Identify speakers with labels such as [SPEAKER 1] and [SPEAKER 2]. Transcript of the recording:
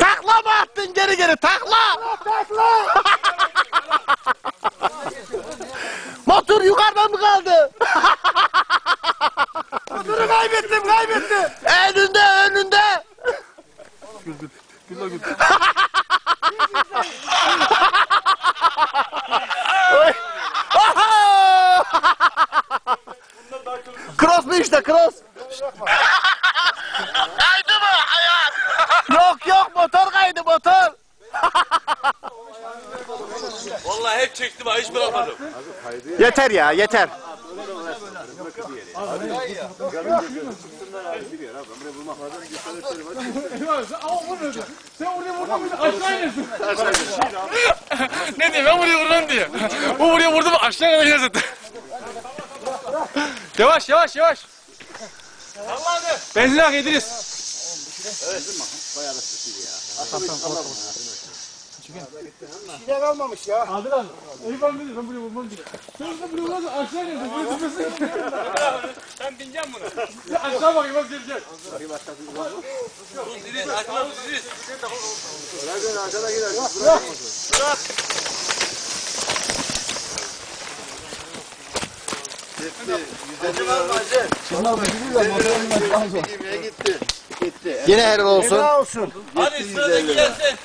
[SPEAKER 1] Takla mı attın geri geri takla? Takla. Motor yukarıda mı kaldı? Kaybettim kaybettim. Önünde önünde. Oy. Oho! Cross mu işte cross? Kaydı mı ayağın? yok yok motor kaydı motor.
[SPEAKER 2] Vallahi hep çektim ha hiç bırakmadım.
[SPEAKER 1] Yeter ya yeter.
[SPEAKER 3] Sen oraya vurdun mu aşağı inersin. ne diyor ben buraya vurdum diyor. Bu buraya vurdu mu aşağı kadar iner zaten. yavaş yavaş yavaş. Benzin hak ediniz.
[SPEAKER 1] Yine kalmamış ya.
[SPEAKER 3] Adil abi. Eyüp abi dedi ben buraya vurmam diyor. Sen orada buraya vurmazsan aşağı. Buraya. Ben bineceğim buna. Ya aşağı bakayım bak gel gel.
[SPEAKER 2] İdris açma İdris.
[SPEAKER 1] Yine helal olsun.
[SPEAKER 2] Hadi sıradaki gelsin.